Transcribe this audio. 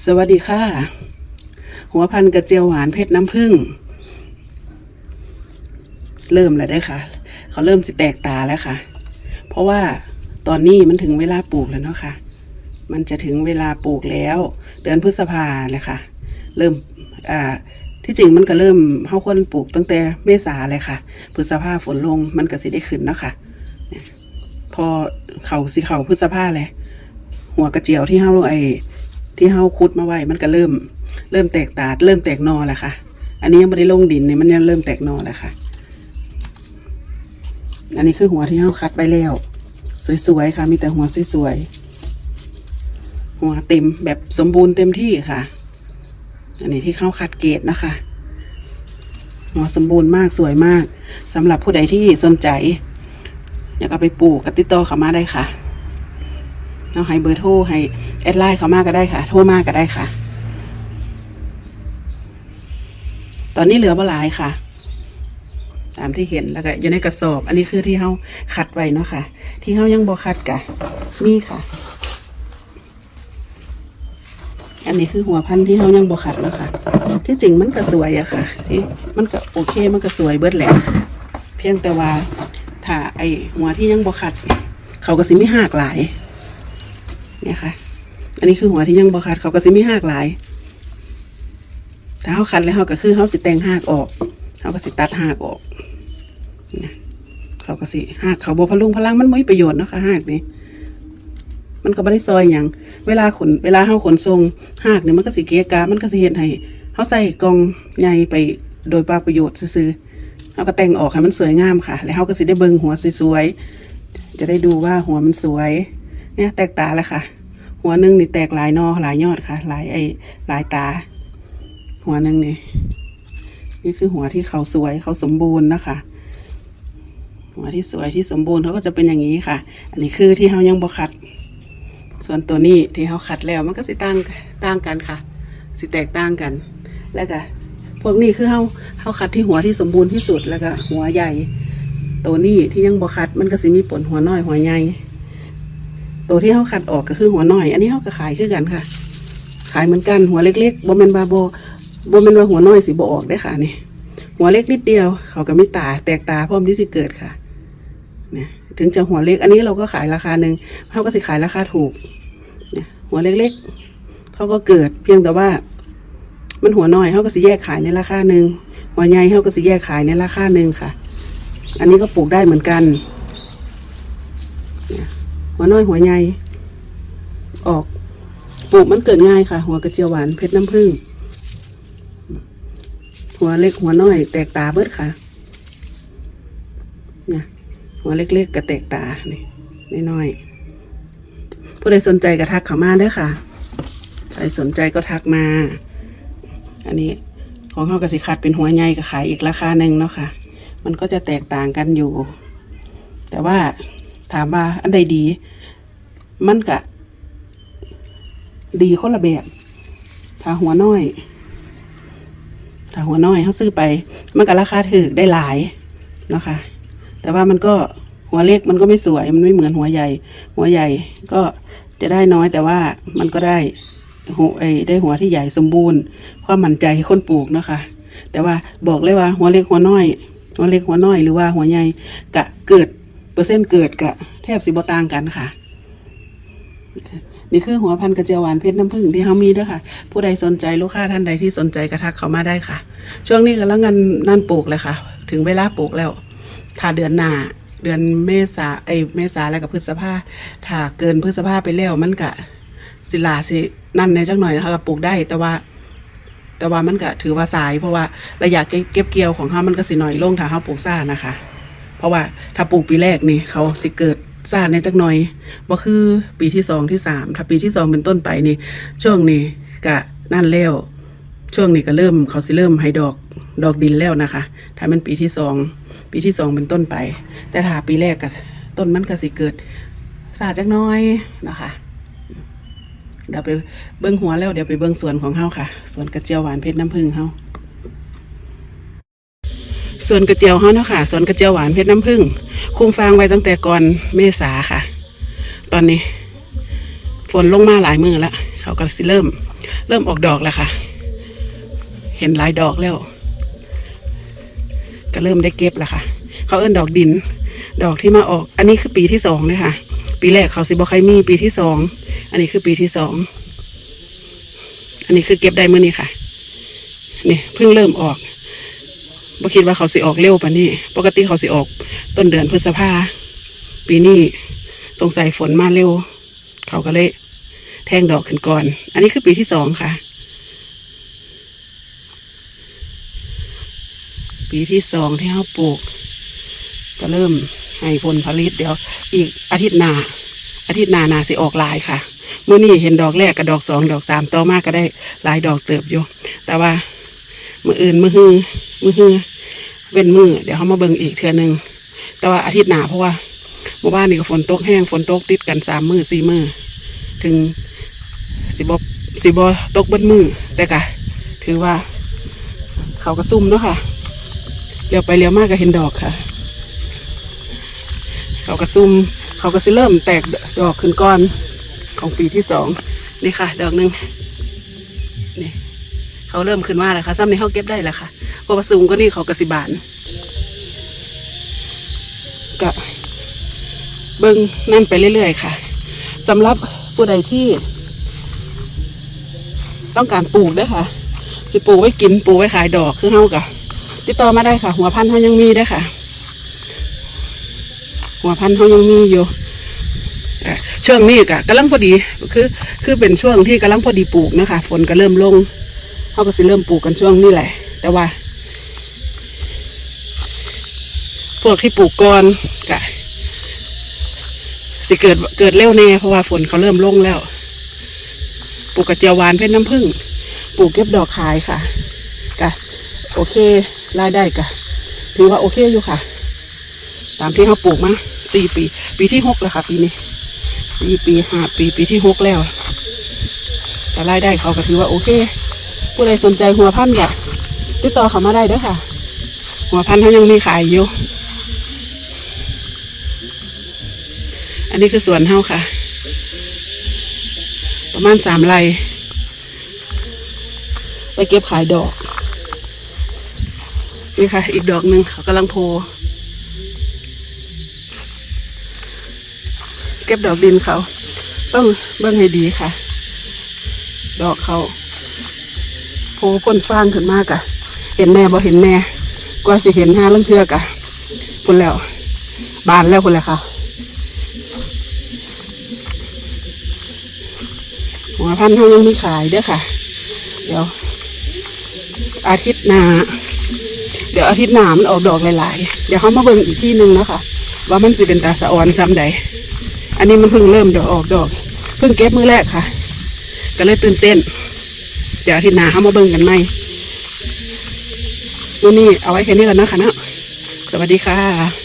สวัสดีค่ะ หัวพันกระเจียวหวานเพชรน้ำผึ้งเริ่มแล้วได้ค่ะ เขาเริ่มสิแตกตาแล้วค่ะ เพราะว่าตอนนี้มันถึงเวลาปลูกแล้วเนาะค่ะ มันจะถึงเวลาปลูกแล้ว เดือนพฤษภาเลยค่ะ เริ่มอ่าที่จริงมันก็เริ่มเฮาคนปลูกตั้งแต่เมษาเลยค่ะ พฤษภาฝนลงมันก็สิได้ขึ้นเนาะค่ะ พอเขาสิเขาพฤษภาเลยหัวกระเจียวที่เฮาไอ ที่เฮาคุดมาไว้มันก็เริ่ม เริ่มแตกตาด เริ่มแตกนอแล้วค่ะ อันนี้ยังไม่ได้ลงดินเนี่ยมันยังเริ่มแตกนอแล้วค่ะ อันนี้คือหัวที่เฮาคัดไปแล้ว สวยๆค่ะ มีแต่หัวสวยๆหัวเต็มแบบสมบูรณ์เต็มที่ค่ะ อันนี้ที่เข้าคัดเกรดนะคะหัวสมบูรณ์มากสวยมากสำหรับผู้ใดที่สนใจ อยากเอาไปปลูกกติดต่อเขามาได้ค่ะเอาให้เบอร์โทรให้ แอดไลน์เขามากก็ได้ค่ะ โทรมากก็ได้ค่ะ ตอนนี้เหลือบ่หลายค่ะ ตามที่เห็นแล้วก็อยู่ในกระสอบ อันนี้คือที่เฮาคัดไว้เนาะค่ะ ที่เฮายังบ่คัดกะมีค่ะ อันนี้คือหัวพันธุ์ที่เฮายังบ่คัดแล้วค่ะ ที่จริงมันก็สวยอะค่ะที่มันก็โอเคมันก็สวยเบิดแหละเพียงแต่ว่าถ้าไอหัวที่ยังบ่คัด เขาก็สิไม่หักหลายเนี่ยค่ะ อันนี้คือหัวที่ยังบ่คัดเขาก็สิไม่หักหลาย ถ้าเขาคัดแล้วเขาก็คือเขาสิแต่งหักออกเขาก็สิตัดหักออกเนี่ยเขาก็สิหักเขาบ่พลุงพลังมันไม่ประโยชน์เนาะค่ะหักนี่มันก็ไม่ได้ซอยอย่างเวลาขนเวลาเขาขนทรงหักเนี่ยมันก็สิเกียกา มันก็สิเห็นให้เขาใส่กองใหญ่ไปโดยปล่าประโยชน์ซื่อเขาก็แต่งออกให้มันสวยงามค่ะ แล้วเขาก็สิได้เบิ่งหัวสวยๆจะได้ดูว่าหัวมันสวย เนี่ยแตกตาเลยค่ะ หัวหนึ่งนี่แตกหลายนอหลายยอดค่ะ หลายไอ้หลายตา หัวหนึ่งนี่นี่คือหัวที่เขาสวยเขาสมบูรณ์นะคะ หัวที่สวยที่สมบูรณ์เขาก็จะเป็นอย่างนี้ค่ะ อันนี้คือที่เขายังบ่คัด ส่วนตัวนี้ที่เขาคัดแล้วมันก็สิต่างต่างกันค่ะ สิแตกต่างกัน แล้วก็พวกนี้คือเขาเขาคัดที่หัวที่สมบูรณ์ที่สุดแล้วก็หัวใหญ่ ตัวนี้ที่ยังบ่คัดมันก็สิมีผลหัวน้อยหัวใหญ่ ตัวที่เขาคัดออกก็คือหัวน้อย อันนี้เขาก็ขายคือกันค่ะ ขายเหมือนกันหัวเล็กๆบ่แม่นบาโบบ่แม่นว่าหัวน้อยสิบ่ออกได้ค่ะนี่หัวเล็กนิดเดียว เขาก็มีตาแตกตาพร้อมที่สิเกิดค่ะเนี่ยถึงจะหัวเล็ก อันนี้เราก็ขายราคาหนึ่งเขาก็สิขายราคาถูกเนี่ยหัวเล็กๆเขาก็เกิดเพียงแต่ว่า มันหัวน้อยเขาก็สิแยกขายในราคาหนึ่งหัวใหญ่เขาก็สิแยกขายในราคาหนึ่งค่ะ อันนี้ก็ปลูกได้เหมือนกัน หัวน้อยหัวใหญ่ออกปลูกมันเกิดง่ายค่ะ หัวกระเจียวหวานเพชรน้ำผึ้งหัวเล็กหัวน้อย แตกตาเบิดค่ะเนี่ยหัวเล็กๆกับแตกตานี่น้อยๆผู้ใดสนใจก็ทักเข้ามาเด้อค่ะใครสนใจก็ทักมา อันนี้ของเขากระสิคัดเป็นหัวใหญ่ก็ขายอีกราคาหนึ่งเนาะค่ะ มันก็จะแตกต่างกันอยู่ แต่ว่าถามว่าอันใดดี มันก็ดีคนละแบบถ้าหัวน้อยถ้าหัวน้อยเขาซื้อไป มันก็ราคาถูกได้หลายนะคะ แต่ว่ามันก็หัวเล็กมันก็ไม่สวย มันไม่เหมือนหัวใหญ่ หัวใหญ่ก็จะได้น้อยแต่ว่ามันก็ได้หัวไอ้ได้หัวที่ใหญ่สมบูรณ์ ความมั่นใจให้คนปลูกนะคะ แต่ว่าบอกเลยว่าหัวเล็กหัวน้อย หัวเล็กหัวน้อยหรือว่าหัวใหญ่กะเกิดเปอร์เซ็นต์เกิดกะแทบสิบต่างกันค่ะ นี่คือหัวพันกระเจียวหวานเพชรน้ำผึ้งที่เขามีด้วยค่ะ ผู้ใดสนใจลูกค้าท่านใดที่สนใจกระทักเขามาได้ค่ะ ช่วงนี้กำลังงานนั่นปลูกเลยค่ะ ถึงเวลาปลูกแล้ว ถ้าเดือนหน้าเดือนเมษาไอยเมษาแล้วกับพฤษภาถ้าเกินพฤษภาไปแล้วมันกะสิลาสินั่นในจังหน่อยนะคะปลูกได้แต่ว่า แต่ว่ามันก็ถือว่าสายเพราะว่าระยะเก็บเก็บเกี่ยวของเขามันก็สิหน่อยลงถ้าเขาปลูกซ่านะคะ เพราะว่าถ้าปลูกปีแรกนี่เขาสิเกิด ซ่าในจักหน่อยว่าคือปีที่สองที่สามถ้าปีที่สองเป็นต้นไปนี่ ช่วงนี้กะนั่นแล้วช่วงนี้ก็เริ่มเขาสิเริ่มให้ดอกดอกดินแล้วนะคะ ถ้ามันปีที่สองปีที่สองเป็นต้นไป แต่ถ้าปีแรกก็ต้นมันก็สิเกิดสาจักหน้อยนะคะ เดี๋ยวไปเบิ้องหัวแล้วเดี๋ยวไปเบิ้องสวนของเฮาค่ะสวนกระเจียวหวานเพชรน้ำผึ้งเฮาสวนกระเจียวเฮาเนาะค่ะสวนกระเจียวหวานเพชรน้ำผึ้ง คุมฟางไว้ตั้งแต่ก่อนเมษาค่ะ ตอนนี้ ฝนลงมาหลายมือแล้วเขาก็สิเริ่ม เริ่มออกดอกแล้วค่ะ เห็นหลายดอกแล้ว ก็เริ่มได้เก็บแล้วค่ะ เขาเอิ้นดอกดิน ดอกที่มาออก อันนี้คือปีที่สองเลยค่ะ ปีแรกเขาสิบอใครมีปีที่สอง อันนี้คือปีที่สอง อันนี้คือเก็บได้เมื่อนี้ค่ะ นี่เพิ่งเริ่มออก บ่คิดว่าเขาสิออกเร็วปานนี้ ปกติเขาสิออก ต้นเดือนพฤษภาปีนี้สงสัยฝนมาเร็ว เขาก็เลย แทงดอกขึ้นก่อน อันนี้คือปีที่สองค่ะ ปีที่สองที่เขาปลูก ก็เริ่มให้ผลผลิตเดี๋ยว อีกอาทิตย์หน้าอาทิตย์หน้านาสิออกลายค่ะเมื่อนี้เห็นดอกแรกกับดอกสองดอกสามต่อมาก็ได้หลายดอกเติบอยู่ แต่ว่ามืออื่นมือฮือมือฮือ เว้นมือเดี๋ยวเขามาเบิ่งอีกเทือหนึงแต่ว่าอาทิตย์หนาเพราะว่าเมื่อวานนี่ก็ฝนตกแห้งฝนตกติดกันสามมือสี่มือถึงสิบสิบตกเบิ้มือแต่กะถือว่า เขาก็ซุ่มเนาะค่ะเลี้ยวไปเลี้ยวมากก็เห็นดอกค่ะ เขาก็ซุ่มเขาก็สิเริ่มแตกดอกขึ้นก้อนของปีที่สองนี่ค่ะ ดอกหนึ่งนี่เขาเริ่มขึ้นมาแล้วค่ะซ้ำนี้เขาเก็บได้แล้วค่ะ เพราะว่าสูงก็นี่เขากระสิบานก็เบิ้งนั่นไปเรื่อยๆค่ะสำหรับผู้ใดที่ ต้องการปลูกด้วยค่ะ สิปลูกไว้กินปลูกไว้ขายดอกคือเฮากะติดต่อมาได้ค่ะ หัวพันธุ์เฮายังมีได้ค่ะ หัวพันธุ์เขายังมีอยู่ช่วงนี้กะกำลังพอดีคือคือเป็นช่วงที่กำลังพอดีปลูกนะคะ ฝนก็เริ่มลงเขาก็สิเริ่มปลูกกันช่วงนี้แหละ แต่ว่า พวกที่ปลูกก่อนกะสิเกิดเกิดเร็วแน่เพราะว่าฝนเขาเริ่มลงแล้ว ปลูกกระเจียวหวานเพชรน้ำผึ้งปลูกเก็บดอกขายค่ะกะโอเครายได้กะถือว่าโอเคอยู่ค่ะ ตามที่เขาปลูกมาสี่ปี ปีที่หกแล้วค่ะ ปีนี้สี่ปีห้าปีปีที่หกแล้ว แต่รายได้เขาก็ถือว่าโอเค ผู้ใดสนใจหัวพันธุ์ก็ติดต่อเขามาได้เด้อค่ะ หัวพันธุ์เขายังมีขายอยู่ อันนี้คือสวนเฮาค่ะ ประมาณสามไร่ไปเก็บขายดอก นี่ค่ะ อีกดอกหนึ่งเขากำลังโพเก็บดอกดินเขา ต้องเบิ่งให้ดีค่ะ ดอกเขาโผล่พ้นฟางขึ้นมากอะเห็นแน่บ่เห็นแน่กว่าสิเห็นห้าเรื่องเทือกะพุ่นแล้ว บานแล้วพุ่นแล้วค่ะ หัวพันธุ์เขายังมีขายเด้อค่ะ เดี๋ยว อาทิตย์หน้าเดี๋ยวอาทิตย์หน้ามันออกดอกหลายๆ เดี๋ยวเขามาเบิ่งอีกที่หนึ่งนะคะว่ามันสิเป็นตาสะออนซ้ำใด อันนี้มันเพิ่งเริ่มดอกออกดอก เพิ่งเก็บมือแรกค่ะ ก็เลยตื่นเต้น เดี๋ยวอาทิตย์หน้าเขามาเบิ่งกันไหมวันนี้เอาไว้แค่นี้ก่อนนะคะเนาะสวัสดีค่ะ